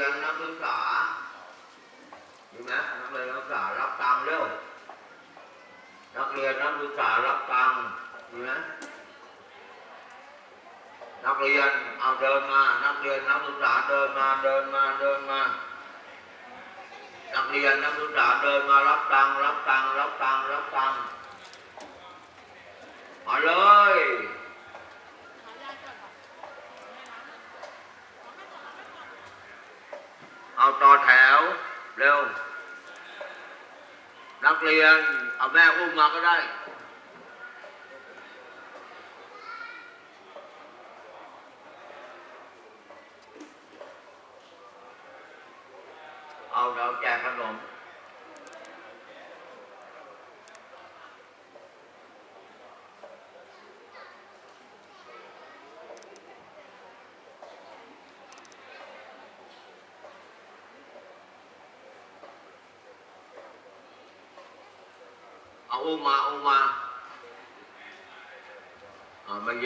นักเรียนนักศึกษาอยู่ไหมนักเรียนนักศึกษารับตังค์เร็วนักเรียนนักศึกษารับตังค์อยู่ไหมนักเรียนเอาเดินมา นักเรียนนักศึกษาเดินมาเดินมาเดินมานักเรียนนักศึกษาเดินมารับตังค์รับตังค์รับตังค์รับตังค์มาเลย เอา ต่อแถว เร็ว นักเรียน เอาแม่อุ้มมาก็ได้เอาเราแจกขนม เอาอุ้